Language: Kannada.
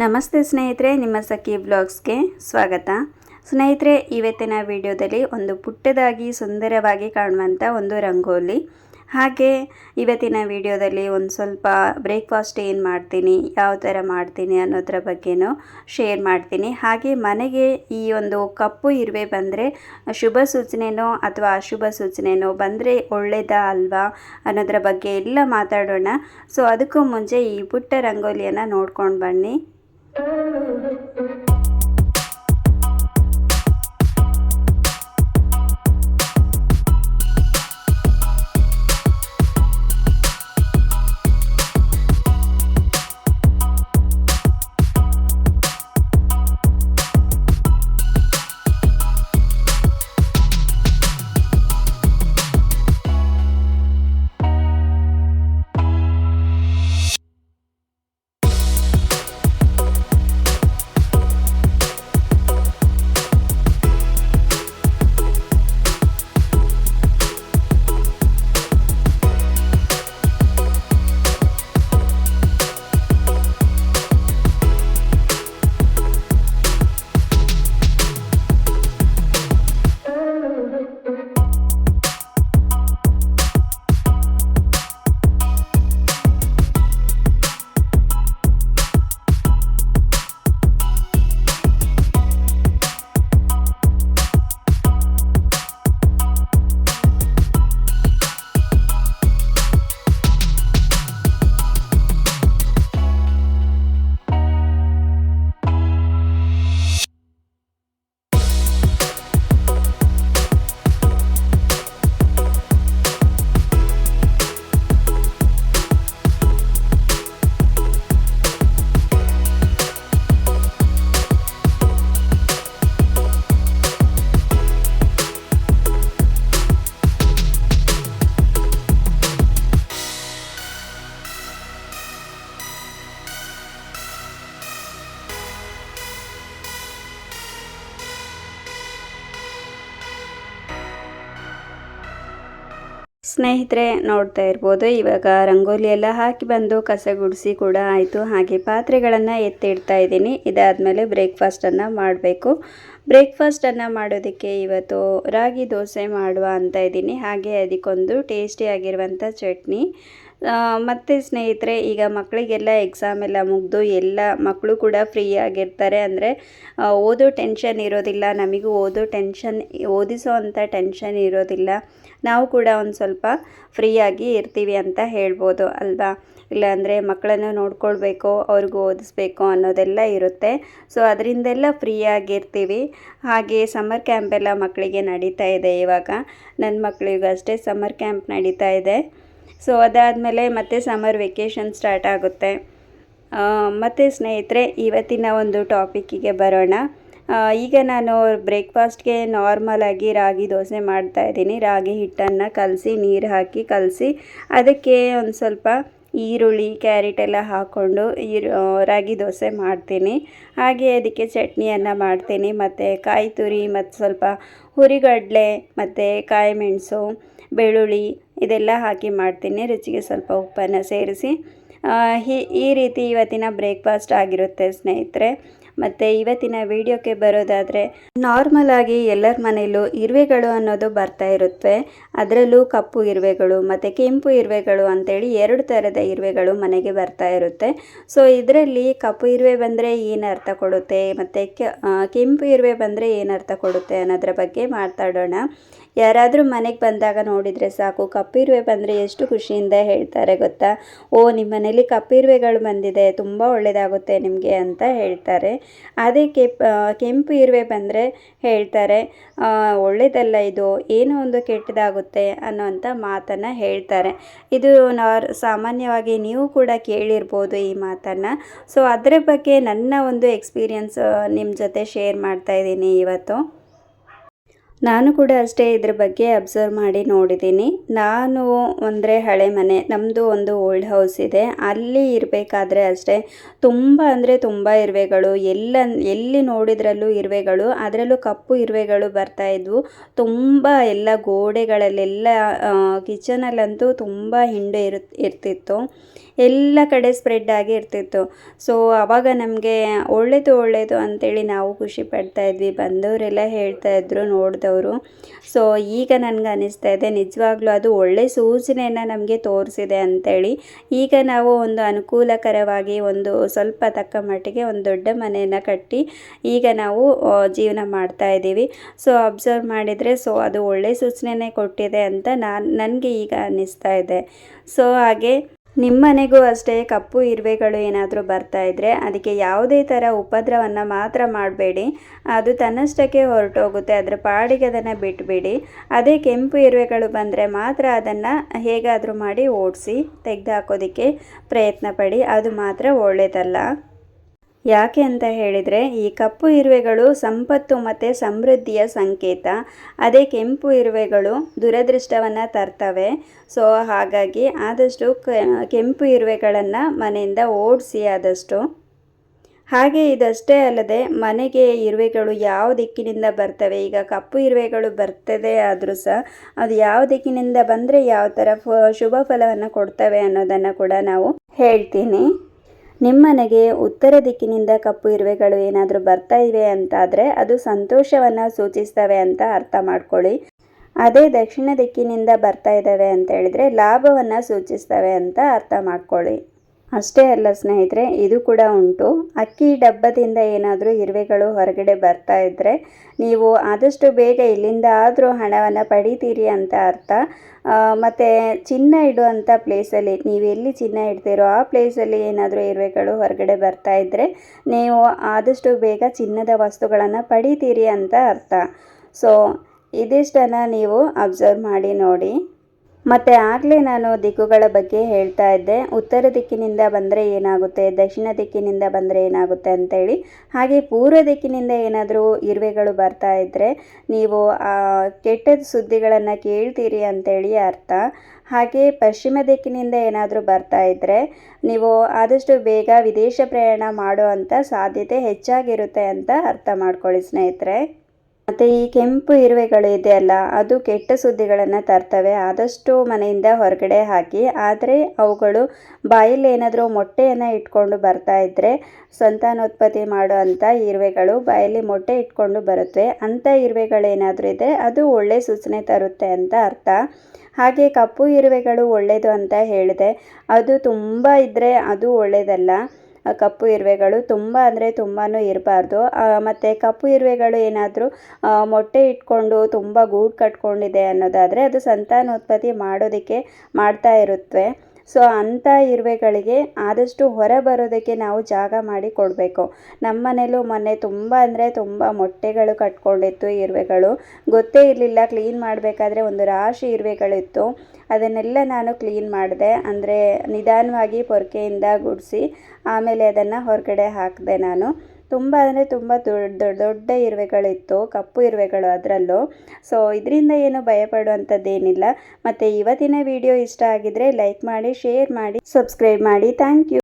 ನಮಸ್ತೆ ಸ್ನೇಹಿತರೆ, ನಿಮ್ಮ ಸಖಿ ಬ್ಲಾಗ್ಸ್ಗೆ ಸ್ವಾಗತ. ಸ್ನೇಹಿತರೆ ಇವತ್ತಿನ ವಿಡಿಯೋದಲ್ಲಿ ಒಂದು ಪುಟ್ಟದಾಗಿ ಸುಂದರವಾಗಿ ಕಾಣುವಂಥ ಒಂದು ರಂಗೋಲಿ. ಹಾಗೆ ಇವತ್ತಿನ ವಿಡಿಯೋದಲ್ಲಿ ಒಂದು ಸ್ವಲ್ಪ ಬ್ರೇಕ್ಫಾಸ್ಟ್ ಏನು ಮಾಡ್ತೀನಿ, ಯಾವ ಥರ ಮಾಡ್ತೀನಿ ಅನ್ನೋದ್ರ ಬಗ್ಗೆನೂ ಶೇರ್ ಮಾಡ್ತೀನಿ. ಹಾಗೆ ಮನೆಗೆ ಈ ಒಂದು ಕಪ್ಪು ಇರುವೆ ಬಂದರೆ ಶುಭ ಸೂಚನೆನೋ ಅಥವಾ ಅಶುಭ ಸೂಚನೆನೋ ಬಂದರೆ ಒಳ್ಳೆಯದಾ ಅಲ್ವಾ ಅನ್ನೋದ್ರ ಬಗ್ಗೆ ಎಲ್ಲ ಮಾತಾಡೋಣ. ಸೊ ಅದಕ್ಕೂ ಮುಂಚೆ ಈ ಪುಟ್ಟ ರಂಗೋಲಿಯನ್ನು ನೋಡ್ಕೊಂಡು ಬನ್ನಿ. Thank you. ಸ್ನೇಹಿತರೆ ನೋಡ್ತಾ ಇರ್ಬೋದು, ಇವಾಗ ರಂಗೋಲಿ ಎಲ್ಲ ಹಾಕಿ ಬಂದು ಕಸ ಗುಡಿಸಿ ಕೂಡ ಆಯಿತು. ಹಾಗೆ ಪಾತ್ರೆಗಳನ್ನು ಎತ್ತಿಡ್ತಾ ಇದ್ದೀನಿ. ಇದಾದಮೇಲೆ ಬ್ರೇಕ್ಫಾಸ್ಟನ್ನು ಮಾಡಬೇಕು. ಬ್ರೇಕ್ಫಾಸ್ಟನ್ನು ಮಾಡೋದಕ್ಕೆ ಇವತ್ತು ರಾಗಿ ದೋಸೆ ಮಾಡುವ ಅಂತ ಇದ್ದೀನಿ. ಹಾಗೆ ಅದಕ್ಕೊಂದು ಟೇಸ್ಟಿಯಾಗಿರುವಂಥ ಚಟ್ನಿ. ಮತ್ತು ಸ್ನೇಹಿತರೆ, ಈಗ ಮಕ್ಕಳಿಗೆಲ್ಲ ಎಕ್ಸಾಮ್ ಎಲ್ಲ ಮುಗಿದು ಎಲ್ಲ ಮಕ್ಕಳು ಕೂಡ ಫ್ರೀ ಆಗಿರ್ತಾರೆ ಅಂದರೆ ಓದೋ ಟೆನ್ಷನ್ ಇರೋದಿಲ್ಲ. ನಮಗೂ ಓದೋ ಟೆನ್ಷನ್ ಓದಿಸೋ ಅಂಥ ಟೆನ್ಷನ್ ಇರೋದಿಲ್ಲ. ನಾವು ಕೂಡ ಒಂದು ಸ್ವಲ್ಪ ಫ್ರೀಯಾಗಿ ಇರ್ತೀವಿ ಅಂತ ಹೇಳ್ಬೋದು, ಅಲ್ವಾ? ಇಲ್ಲಾಂದರೆ ಮಕ್ಕಳನ್ನು ನೋಡ್ಕೊಳ್ಬೇಕು, ಅವ್ರಿಗೂ ಓದಿಸ್ಬೇಕು ಅನ್ನೋದೆಲ್ಲ ಇರುತ್ತೆ. ಸೊ ಅದರಿಂದೆಲ್ಲ ಫ್ರೀಯಾಗಿರ್ತೀವಿ. ಹಾಗೆ ಸಮ್ಮರ್ ಕ್ಯಾಂಪ್ ಎಲ್ಲ ಮಕ್ಕಳಿಗೆ ನಡೀತಾ ಇದೆ ಇವಾಗ. ನನ್ನ ಮಕ್ಕಳಿಗೂ ಅಷ್ಟೇ ಸಮ್ಮರ್ ಕ್ಯಾಂಪ್ ನಡೀತಾ ಇದೆ. ಸೊ ಅದಾದಮೇಲೆ ಮತ್ತೆ ಸಮ್ಮರ್ ವೆಕೇಷನ್ ಸ್ಟಾರ್ಟ್ ಆಗುತ್ತೆ. ಮತ್ತು ಸ್ನೇಹಿತರೆ, ಇವತ್ತಿನ ಒಂದು ಟಾಪಿಕ್ಕಿಗೆ ಬರೋಣ. ಈಗ ನಾನು ಬ್ರೇಕ್ಫಾಸ್ಟ್ಗೆ ನಾರ್ಮಲಾಗಿ ರಾಗಿ ದೋಸೆ ಮಾಡ್ತಾ ಇದ್ದೀನಿ. ರಾಗಿ ಹಿಟ್ಟನ್ನು ಕಲಸಿ, ನೀರು ಹಾಕಿ ಕಲಸಿ, ಅದಕ್ಕೆ ಒಂದು ಸ್ವಲ್ಪ ಈರುಳ್ಳಿ ಕ್ಯಾರೆಟ್ ಎಲ್ಲ ಹಾಕ್ಕೊಂಡು ಈರು ರಾಗಿ ದೋಸೆ ಮಾಡ್ತೀನಿ. ಹಾಗೆ ಅದಕ್ಕೆ ಚಟ್ನಿಯನ್ನು ಮಾಡ್ತೀನಿ. ಮತ್ತು ಕಾಯಿ ತುರಿ, ಮತ್ತು ಸ್ವಲ್ಪ ಹುರಿಗಡಲೆ, ಮತ್ತು ಕಾಯಿ ಮೆಣಸು, ಬೆಳ್ಳುಳ್ಳಿ ಇದೆಲ್ಲ ಹಾಕಿ ಮಾಡ್ತೀನಿ. ರುಚಿಗೆ ಸ್ವಲ್ಪ ಉಪ್ಪನ್ನು ಸೇರಿಸಿ. ಈ ರೀತಿ ಇವತ್ತಿನ ಬ್ರೇಕ್ಫಾಸ್ಟ್ ಆಗಿರುತ್ತೆ ಸ್ನೇಹಿತರೆ. ಮತ್ತು ಇವತ್ತಿನ ವಿಡಿಯೋಕ್ಕೆ ಬರೋದಾದರೆ ನಾರ್ಮಲ್ ಆಗಿ ಎಲ್ಲರ ಮನೆಯಲ್ಲೂ ಇರುವೆಗಳು ಅನ್ನೋದು ಬರ್ತಾ ಇರುತ್ತೆ. ಅದರಲ್ಲೂ ಕಪ್ಪು ಇರುವೆಗಳು, ಮತ್ತು ಕೆಂಪು ಇರುವೆಗಳು ಅಂತೇಳಿ ಎರಡು ಥರದ ಇರುವೆಗಳು ಮನೆಗೆ ಬರ್ತಾ ಇರುತ್ತೆ. ಸೊ ಇದರಲ್ಲಿ ಕಪ್ಪು ಇರುವೆ ಬಂದರೆ ಏನು ಅರ್ಥ ಕೊಡುತ್ತೆ, ಮತ್ತು ಕೆಂಪು ಇರುವೆ ಬಂದರೆ ಏನು ಅರ್ಥ ಕೊಡುತ್ತೆ ಅನ್ನೋದ್ರ ಬಗ್ಗೆ ಮಾತಾಡೋಣ. ಯಾರಾದರೂ ಮನೆಗೆ ಬಂದಾಗ ನೋಡಿದರೆ ಸಾಕು ಕಪ್ಪಿರುವೆ ಬಂದರೆ ಎಷ್ಟು ಖುಷಿಯಿಂದ ಹೇಳ್ತಾರೆ ಗೊತ್ತಾ? ಓ ನಿಮ್ಮ ಮನೇಲಿ ಕಪ್ಪಿರುವೆಗಳು ಬಂದಿದೆ, ತುಂಬ ಒಳ್ಳೆಯದಾಗುತ್ತೆ ನಿಮಗೆ ಅಂತ ಹೇಳ್ತಾರೆ. ಅದೇ ಕೆಪ್ ಕೆಂಪು ಇರುವೆ ಬಂದರೆ ಹೇಳ್ತಾರೆ ಒಳ್ಳೆಯದಲ್ಲ ಇದು, ಏನೋ ಒಂದು ಕೆಟ್ಟದಾಗುತ್ತೆ ಅನ್ನೋಂಥ ಮಾತನ್ನು ಹೇಳ್ತಾರೆ. ಇದು ನಾರ್, ಸಾಮಾನ್ಯವಾಗಿ ನೀವು ಕೂಡ ಕೇಳಿರ್ಬೋದು ಈ ಮಾತನ್ನು. ಸೊ, ಅದರ ಬಗ್ಗೆ ನನ್ನ ಒಂದು ಎಕ್ಸ್ಪೀರಿಯನ್ಸ್ ನಿಮ್ಮ ಜೊತೆ ಶೇರ್ ಮಾಡ್ತಾ ಇದ್ದೀನಿ ಇವತ್ತು. ನಾನು ಕೂಡ ಅಷ್ಟೇ ಇದ್ರ ಬಗ್ಗೆ ಅಬ್ಸರ್ವ್ ಮಾಡಿ ನೋಡಿದ್ದೀನಿ. ನಾನು ಅಂದರೆ ಹಳೆ ಮನೆ ನಮ್ಮದು ಒಂದು ಓಲ್ಡ್ ಹೌಸ್ ಇದೆ. ಅಲ್ಲಿ ಇರಬೇಕಾದ್ರೆ ಅಷ್ಟೇ ತುಂಬ ಅಂದರೆ ತುಂಬ ಇರುವೆಗಳು, ಎಲ್ಲ, ಎಲ್ಲಿ ನೋಡಿದ್ರಲ್ಲೂ ಇರುವೆಗಳು, ಅದರಲ್ಲೂ ಕಪ್ಪು ಇರುವೆಗಳು ಬರ್ತಾ ಇದ್ವು. ತುಂಬ ಎಲ್ಲ ಗೋಡೆಗಳಲ್ಲೆಲ್ಲ ಕಿಚನಲ್ಲಂತೂ ತುಂಬ ಹಿಂಡು ಇರು, ಇರ್ತಿತ್ತು. ಎಲ್ಲ ಕಡೆ ಸ್ಪ್ರೆಡ್ ಆಗಿ ಇರ್ತಿತ್ತು. ಸೊ ಆವಾಗ ನಮಗೆ ಒಳ್ಳೆಯದು ಒಳ್ಳೆಯದು ಅಂತೇಳಿ ನಾವು ಖುಷಿ ಪಡ್ತಾ ಇದ್ವಿ. ಬಂದವರೆಲ್ಲ ಹೇಳ್ತಾ ಇದ್ರು ನೋಡಿದವರು ಸೊ ಈಗ ನನಗೆ ಅನ್ನಿಸ್ತಾ ಇದೆ, ನಿಜವಾಗ್ಲೂ ಅದು ಒಳ್ಳೆ ಸೂಚನೆಯನ್ನು ನಮಗೆ ತೋರಿಸಿದೆ ಅಂತೇಳಿ. ಈಗ ನಾವು ಒಂದು ಅನುಕೂಲಕರವಾಗಿ ಒಂದು ಸ್ವಲ್ಪ ತಕ್ಕ ಮಟ್ಟಿಗೆ ಒಂದು ದೊಡ್ಡ ಮನೆಯನ್ನು ಕಟ್ಟಿ ಈಗ ನಾವು ಜೀವನ ಮಾಡ್ತಾ ಇದ್ದೀವಿ. ಸೊ ಅಬ್ಸರ್ವ್ ಮಾಡಿದರೆ ಸೊ ಅದು ಒಳ್ಳೆ ಸೂಚನೆನೇ ಕೊಟ್ಟಿದೆ ಅಂತ ನಾನು, ನನಗೆ ಈಗ ಅನ್ನಿಸ್ತಾ ಇದೆ. ಸೊ ಹಾಗೆ ನಿಮ್ಮನೆಗೂ ಅಷ್ಟೇ ಕಪ್ಪು ಇರುವೆಗಳು ಏನಾದರೂ ಬರ್ತಾ ಇದ್ದರೆ ಅದಕ್ಕೆ ಯಾವುದೇ ಥರ ಉಪದ್ರವನ್ನು ಮಾತ್ರ ಮಾಡಬೇಡಿ. ಅದು ತನ್ನಷ್ಟಕ್ಕೆ ಹೊರಟೋಗುತ್ತೆ. ಅದರ ಪಾಡಿಗೆ ಅದನ್ನು ಬಿಟ್ಬಿಡಿ. ಅದೇ ಕೆಂಪು ಇರುವೆಗಳು ಬಂದರೆ ಮಾತ್ರ ಅದನ್ನು ಹೇಗಾದರೂ ಮಾಡಿ ಓಡಿಸಿ ತೆಗೆದು ಹಾಕೋದಕ್ಕೆ ಪ್ರಯತ್ನ ಪಡಿ ಅದು ಮಾತ್ರ ಒಳ್ಳೆಯದಲ್ಲ ಯಾಕೆ ಅಂತ ಹೇಳಿದರೆ, ಈ ಕಪ್ಪು ಇರುವೆಗಳು ಸಂಪತ್ತು ಮತ್ತು ಸಮೃದ್ಧಿಯ ಸಂಕೇತ. ಅದೇ ಕೆಂಪು ಇರುವೆಗಳು ದುರದೃಷ್ಟವನ್ನು ತರ್ತವೆ. ಸೊ, ಹಾಗಾಗಿ ಆದಷ್ಟು ಕೆಂಪು ಇರುವೆಗಳನ್ನು ಮನೆಯಿಂದ ಓಡಿಸಿ ಆದಷ್ಟು. ಹಾಗೆ ಇದಷ್ಟೇ ಅಲ್ಲದೆ, ಮನೆಗೆ ಇರುವೆಗಳು ಯಾವ ದಿಕ್ಕಿನಿಂದ ಬರ್ತವೆ? ಈಗ ಕಪ್ಪು ಇರುವೆಗಳು ಬರ್ತದೆ ಆದರೂ ಸಹ, ಅದು ಯಾವ ದಿಕ್ಕಿನಿಂದ ಬಂದರೆ ಯಾವ ಥರ ಶುಭ ಫಲವನ್ನು ಕೊಡ್ತವೆ ಅನ್ನೋದನ್ನು ಕೂಡ ನಾವು ಹೇಳ್ತೀನಿ. ನಿಮ್ಮನೆಗೆ ಉತ್ತರ ದಿಕ್ಕಿನಿಂದ ಕಪ್ಪು ಇರುವೆಗಳು ಏನಾದರೂ ಬರ್ತಾ ಇವೆ ಅಂತಾದರೆ ಅದು ಸಂತೋಷವನ್ನು ಸೂಚಿಸ್ತವೆ ಅಂತ ಅರ್ಥ ಮಾಡ್ಕೊಳ್ಳಿ. ಅದೇ ದಕ್ಷಿಣ ದಿಕ್ಕಿನಿಂದ ಬರ್ತಾ ಇದ್ದಾವೆ ಅಂತ ಹೇಳಿದರೆ ಲಾಭವನ್ನು ಸೂಚಿಸ್ತವೆ ಅಂತ ಅರ್ಥ ಮಾಡ್ಕೊಳ್ಳಿ. ಅಷ್ಟೇ ಅಲ್ಲ ಸ್ನೇಹಿತರೆ, ಇದು ಕೂಡ ಉಂಟು. ಅಕ್ಕಿ ಡಬ್ಬದಿಂದ ಏನಾದರೂ ಇರುವೆಗಳು ಹೊರಗಡೆ ಬರ್ತಾ ಇದ್ದರೆ ನೀವು ಆದಷ್ಟು ಬೇಗ ಇಲ್ಲಿಂದ ಆದರೂ ಹಣವನ್ನು ಪಡಿತೀರಿ ಅಂತ ಅರ್ಥ. ಮತ್ತು ಚಿನ್ನ ಇಡುವಂಥ ಪ್ಲೇಸಲ್ಲಿ ನೀವು ಎಲ್ಲಿ ಚಿನ್ನ ಇಡ್ತೀರೋ ಆ ಪ್ಲೇಸಲ್ಲಿ ಏನಾದರೂ ಇರುವೆಗಳು ಹೊರಗಡೆ ಬರ್ತಾ ಇದ್ದರೆ ನೀವು ಆದಷ್ಟು ಬೇಗ ಚಿನ್ನದ ವಸ್ತುಗಳನ್ನು ಪಡಿತೀರಿ ಅಂತ ಅರ್ಥ. ಸೊ ಇದಿಷ್ಟನ್ನು ನೀವು ಅಬ್ಸರ್ವ್ ಮಾಡಿ ನೋಡಿ. ಮತ್ತು ಆಗಲೇ ನಾನು ದಿಕ್ಕುಗಳ ಬಗ್ಗೆ ಹೇಳ್ತಾ ಇದ್ದೆ. ಉತ್ತರ ದಿಕ್ಕಿನಿಂದ ಬಂದರೆ ಏನಾಗುತ್ತೆ, ದಕ್ಷಿಣ ದಿಕ್ಕಿನಿಂದ ಬಂದರೆ ಏನಾಗುತ್ತೆ ಅಂತೇಳಿ. ಹಾಗೆ ಪೂರ್ವ ದಿಕ್ಕಿನಿಂದ ಏನಾದರೂ ಇರುವೆಗಳು ಬರ್ತಾ ಇದ್ದರೆ ನೀವು ಕೆಟ್ಟ ಸುದ್ದಿಗಳನ್ನು ಕೇಳ್ತೀರಿ ಅಂತೇಳಿ ಅರ್ಥ. ಹಾಗೆ ಪಶ್ಚಿಮ ದಿಕ್ಕಿನಿಂದ ಏನಾದರೂ ಬರ್ತಾ ಇದ್ದರೆ ನೀವು ಆದಷ್ಟು ಬೇಗ ವಿದೇಶ ಪ್ರಯಾಣ ಮಾಡುವಂಥ ಸಾಧ್ಯತೆ ಹೆಚ್ಚಾಗಿರುತ್ತೆ ಅಂತ ಅರ್ಥ ಮಾಡ್ಕೊಳ್ಳಿ ಸ್ನೇಹಿತರೆ. ಮತ್ತು ಈ ಕೆಂಪು ಇರುವೆಗಳು ಇದೆಯಲ್ಲ, ಅದು ಕೆಟ್ಟ ಸುದ್ದಿಗಳನ್ನು ತರ್ತವೆ. ಆದಷ್ಟು ಮನೆಯಿಂದ ಹೊರಗಡೆ ಹಾಕಿ, ಆದರೆ ಅವುಗಳು ಬಾಯಲ್ಲಿ ಏನಾದರೂ ಮೊಟ್ಟೆಯನ್ನು ಇಟ್ಕೊಂಡು ಬರ್ತಾ ಇದ್ದರೆ ಸಂತಾನೋತ್ಪತ್ತಿ ಮಾಡುವಂಥ ಇರುವೆಗಳು ಬಾಯಲ್ಲಿ ಮೊಟ್ಟೆ ಇಟ್ಕೊಂಡು ಬರುತ್ತವೆ ಅಂಥ ಇರುವೆಗಳೇನಾದರೂ ಇದೆ ಅದು ಒಳ್ಳೆ ಸೂಚನೆ ತರುತ್ತೆ ಅಂತ ಅರ್ಥ. ಹಾಗೆ ಕಪ್ಪು ಇರುವೆಗಳು ಒಳ್ಳೆಯದು ಅಂತ ಹೇಳಿದೆ. ಅದು ತುಂಬ ಇದ್ದರೆ ಅದು ಒಳ್ಳೆಯದಲ್ಲ ಕಪ್ಪು ಇರುವೆಗಳು ತುಂಬ ಅಂದರೆ ತುಂಬಾ ಇರಬಾರ್ದು. ಮತ್ತು ಕಪ್ಪು ಇರುವೆಗಳು ಏನಾದರೂ ಮೊಟ್ಟೆ ಇಟ್ಕೊಂಡು ತುಂಬ ಗೂಡು ಕಟ್ಕೊಂಡಿದೆ ಅನ್ನೋದಾದರೆ ಅದು ಸಂತಾನೋತ್ಪತ್ತಿ ಮಾಡೋದಕ್ಕೆ ಮಾಡ್ತಾ ಇರುತ್ತವೆ ಸೊ ಅಂಥ ಇರುವೆಗಳಿಗೆ ಆದಷ್ಟು ಹೊರ ಬರೋದಕ್ಕೆ ನಾವು ಜಾಗ ಮಾಡಿ ಕೊಡಬೇಕು. ನಮ್ಮ ಮನೇಲೂ ಮೊನ್ನೆ ತುಂಬ ಅಂದರೆ ತುಂಬ ಮೊಟ್ಟೆಗಳು ಕಟ್ಕೊಂಡಿತ್ತು ಇರುವೆಗಳು. ಗೊತ್ತೇ ಇರಲಿಲ್ಲ ಕ್ಲೀನ್ ಮಾಡಬೇಕಾದ್ರೆ ಒಂದು ರಾಶಿ ಇರುವೆಗಳಿತ್ತು. ಅದನ್ನೆಲ್ಲ ನಾನು ಕ್ಲೀನ್ ಮಾಡಿದೆ. ಅಂದರೆ ನಿಧಾನವಾಗಿ ಪೊರ್ಕೆಯಿಂದ ಗುಡಿಸಿ ಆಮೇಲೆ ಅದನ್ನು ಹೊರಗಡೆ ಹಾಕಿದೆ ನಾನು. ತುಂಬ ಅಂದರೆ ತುಂಬ ದೊಡ್ಡ ದೊಡ್ಡ ಇರುವೆಗಳಿತ್ತು, ಕಪ್ಪು ಇರುವೆಗಳು ಅದರಲ್ಲೂ. ಸೊ ಇದರಿಂದ ಏನು ಭಯಪಡುವಂಥದ್ದೇನಿಲ್ಲ. ಮತ್ತು ಇವತ್ತಿನ ವಿಡಿಯೋ ಇಷ್ಟ ಆಗಿದ್ರೆ ಲೈಕ್ ಮಾಡಿ ಶೇರ್ ಮಾಡಿ ಸಬ್ಸ್ಕ್ರೈಬ್ ಮಾಡಿ. Thank you